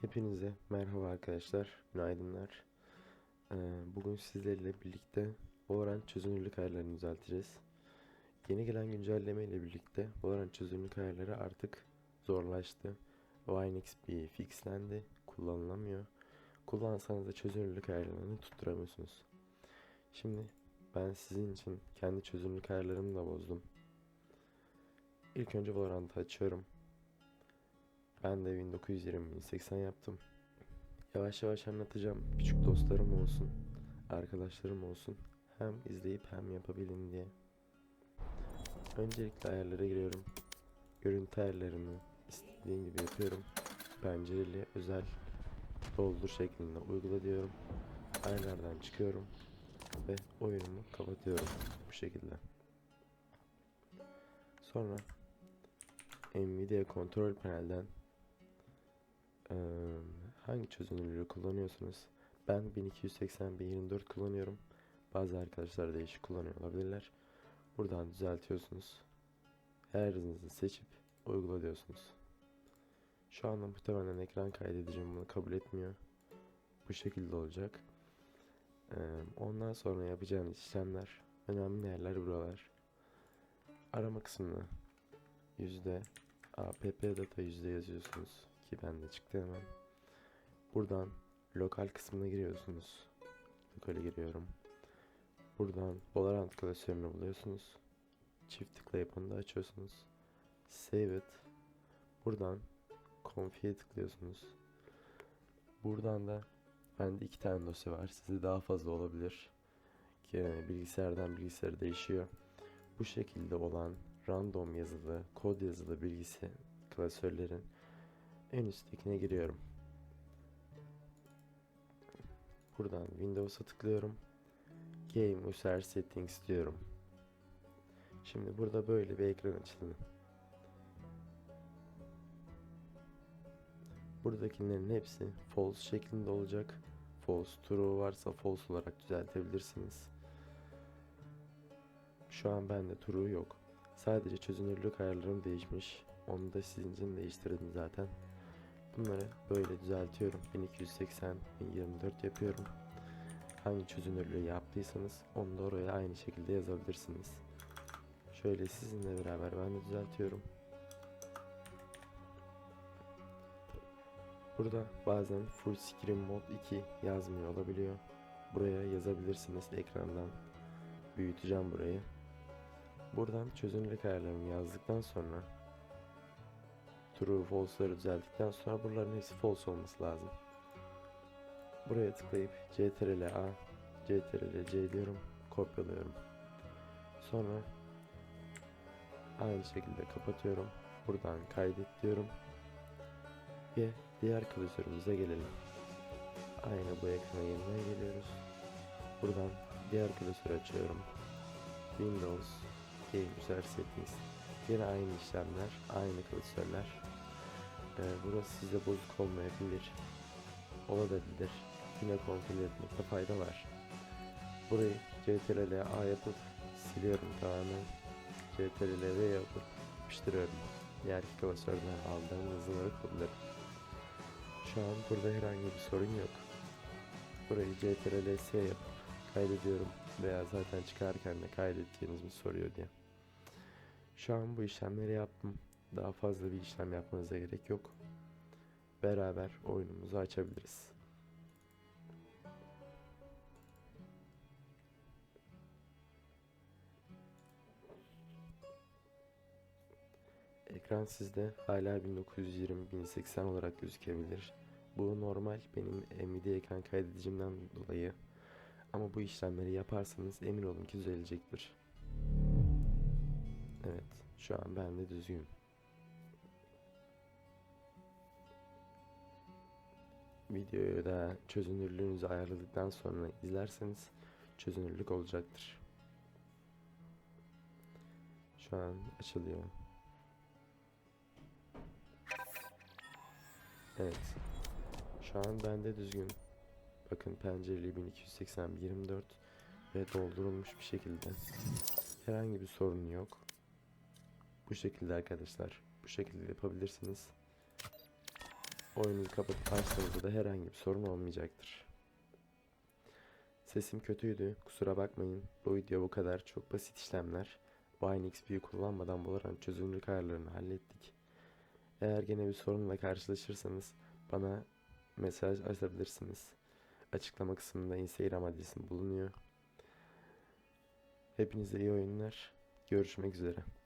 Hepinize merhaba arkadaşlar, günaydınlar. Ee, bugün sizlerle birlikte Valorant çözünürlük ayarlarını düzelteceğiz. Yeni gelen güncelleme ile birlikte Valorant çözünürlük ayarları artık zorlaştı. WineXP fixlendi, kullanılamıyor. Kullansanız da çözünürlük ayarlarını tutturamıyorsunuz. Şimdi ben sizin için kendi çözünürlük ayarlarımı da bozdum. İlk önce Valorant'ı açıyorum. Ben de 1920 1080 yaptım. Yavaş yavaş anlatacağım. Küçük dostlarım olsun, arkadaşlarım olsun. Hem izleyip hem yapabilin diye. Öncelikle ayarlara giriyorum. Görüntü ayarlarını istediğim gibi yapıyorum. Pencereli özel doldur şeklinde uygula diyorum. Ayarlardan çıkıyorum ve oyunumu kapatıyorum bu şekilde. Sonra Nvidia kontrol panelden Eee, hangi çözünürlüğü kullanıyorsunuz? Ben 1280 1024 kullanıyorum. Bazı arkadaşlar değişik kullanıyor olabilirler. Buradan düzeltiyorsunuz. Ayarınızı seçip uygula diyorsunuz. Şu anda muhtemelen ekran kaydedeceğim bunu kabul etmiyor. Bu şekilde olacak. Eee, ondan sonra yapacağınız işlemler önemli yerler buralar. Arama kısmına yüzde app data yüzde yazıyorsunuz ki bende çıktı hemen. Buradan lokal kısmına giriyorsunuz. Lokale giriyorum. Buradan Valorant klasörünü buluyorsunuz. Çift tıklayıp onu da açıyorsunuz. Save it. Buradan Config'e tıklıyorsunuz. Buradan da bende iki tane dosya var. Sizde daha fazla olabilir. Ki bilgisayardan bilgisayara değişiyor. Bu şekilde olan random yazılı, kod yazılı bilgisi klasörlerin en üsttekine giriyorum. Buradan Windows'a tıklıyorum. Game User Settings diyorum. Şimdi burada böyle bir ekran açıldı. Buradakilerin hepsi false şeklinde olacak. False true varsa false olarak düzeltebilirsiniz. Şu an bende true yok. Sadece çözünürlük ayarlarım değişmiş. Onu da sizin için değiştirdim zaten. Bunları böyle düzeltiyorum. 1280 1024 yapıyorum. Hangi çözünürlüğü yaptıysanız onu da oraya aynı şekilde yazabilirsiniz. Şöyle sizinle beraber ben de düzeltiyorum. Burada bazen full screen mode 2 yazmıyor olabiliyor. Buraya yazabilirsiniz ekrandan. Büyüteceğim burayı. Buradan çözünürlük ayarlarımı yazdıktan sonra true false'ları düzelttikten sonra buraların hepsi false olması lazım. Buraya tıklayıp ctrl a ctrl c diyorum kopyalıyorum. Sonra aynı şekilde kapatıyorum. Buradan kaydet diyorum. Ve diğer klasörümüze gelelim. Aynı bu ekrana yeniden geliyoruz. Buradan diğer klasörü açıyorum. Windows Game User Settings Yine aynı işlemler, aynı klasörler. Ee, burası size bozuk olmayabilir. Olabilir. Yine kontrol etmekte fayda var. Burayı CTRL A yapıp siliyorum tamamen. CTRL V yapıp yapıştırıyorum. Diğer klasörden aldığım yazıları kullanırım. Şu an burada herhangi bir sorun yok. Burayı CTRL S yapıp kaydediyorum veya zaten çıkarken de kaydettiğiniz mi soruyor diye. Şu an bu işlemleri yaptım. Daha fazla bir işlem yapmanıza gerek yok. Beraber oyunumuzu açabiliriz. Ekran sizde hala 1920-1080 olarak gözükebilir. Bu normal benim Nvidia ekran kaydedicimden dolayı. Ama bu işlemleri yaparsanız emin olun ki düzelecektir. Şu an ben de düzgün. Videoyu da çözünürlüğünüzü ayarladıktan sonra izlerseniz çözünürlük olacaktır. Şu an açılıyor. Evet. Şu an bende düzgün. Bakın pencereli 1280 24 ve doldurulmuş bir şekilde. Herhangi bir sorun yok. Bu şekilde arkadaşlar. Bu şekilde yapabilirsiniz. oyunu kapatıp açtığınızda da herhangi bir sorun olmayacaktır. Sesim kötüydü, kusura bakmayın. Bu video bu kadar. Çok basit işlemler. Wine XP'yi kullanmadan Valorant çözünürlük ayarlarını hallettik. Eğer gene bir sorunla karşılaşırsanız bana mesaj atabilirsiniz. Açıklama kısmında Instagram adresim bulunuyor. Hepinize iyi oyunlar. Görüşmek üzere.